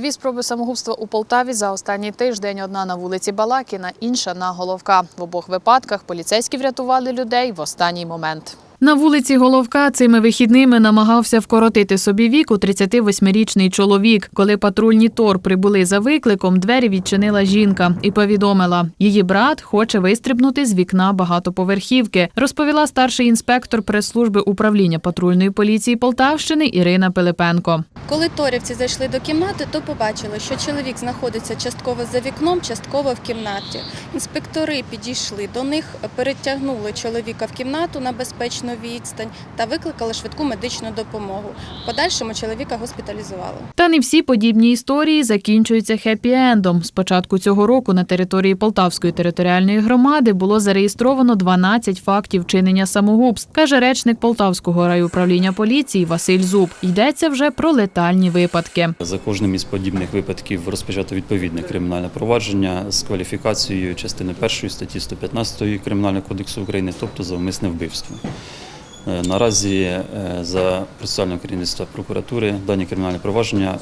Дві спроби самогубства у Полтаві за останній тиждень. Одна на вулиці Балакіна, інша на Головка. В обох випадках поліцейські врятували людей в останній момент. На вулиці Головка цими вихідними намагався вкоротити собі вік у 38-річний чоловік. Коли патрульні ТОР прибули за викликом, двері відчинила жінка і повідомила, її брат хоче вистрибнути з вікна багатоповерхівки, розповіла старший інспектор прес-служби управління патрульної поліції Полтавщини Ірина Пилипенко. Коли торівці зайшли до кімнати, то побачили, що чоловік знаходиться частково за вікном, частково в кімнаті. Інспектори підійшли до них, перетягнули чоловіка в кімнату на безпечну відстань та викликали швидку медичну допомогу. В подальшому чоловіка госпіталізували. Та не всі подібні історії закінчуються хеппі-ендом. З цього року на території Полтавської територіальної громади було зареєстровано 12 фактів чинення самогубств, каже речник Полтавського райуправління поліції Василь Зуб. Йдеться вже про летальні випадки. За кожним із подібних випадків розпочато відповідне кримінальне провадження з кваліфікацією частини 1 статті 115 Кримінального кодексу України, тобто за умисне вбивство. Е, Наразі е, за процесуального керівництва прокуратури дані кримінальні провадження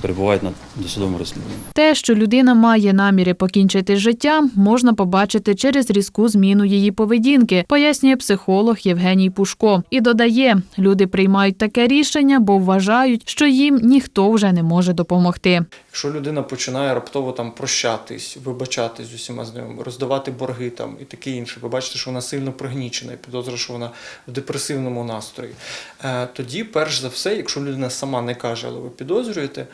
перебувають на досудовому розслідуванні. Те, що людина має наміри покінчити життя, можна побачити через різку зміну її поведінки, пояснює психолог Євгеній Пушко. І додає, люди приймають таке рішення, бо вважають, що їм ніхто вже не може допомогти. Якщо людина починає раптово там прощатись, вибачатись з усіма знайомими, роздавати борги там і таке інше, ви бачите, що вона сильно пригнічена, і підозра, що вона в депресивному настрої. Е, Тоді, перш за все, якщо людина сама не каже, але ви підозрюєте,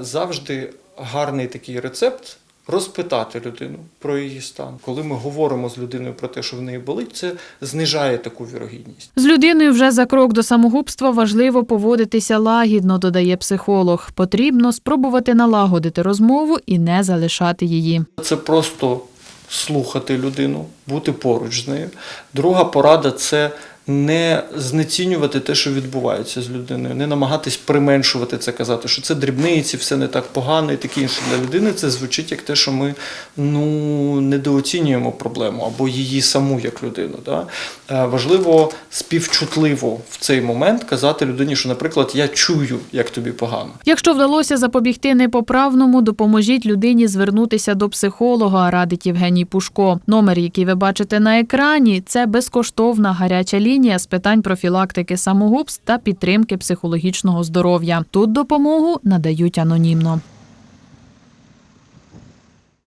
завжди гарний такий рецепт. Розпитати людину про її стан. Коли ми говоримо з людиною про те, що в неї болить, це знижає таку вірогідність. З людиною вже за крок до самогубства важливо поводитися лагідно, додає психолог. Потрібно спробувати налагодити розмову і не залишати її. Це просто слухати людину, бути поруч з нею. Друга порада це не знецінювати те, що відбувається з людиною, не намагатись применшувати це, казати, що це дрібниці, все не так погано і таке інше. Для людини це звучить як те, що ми ну, недооцінюємо проблему або її саму як людину. Да? Е, Важливо співчутливо в цей момент казати людині, що, наприклад, я чую, як тобі погано. Якщо вдалося запобігти непоправному, допоможіть людині звернутися до психолога, радить Євгеній Пушко. Номер, який ви бачите на екрані, це безкоштовна гаряча лінія з питань профілактики самогубств та підтримки психологічного здоров'я. Тут допомогу надають анонімно.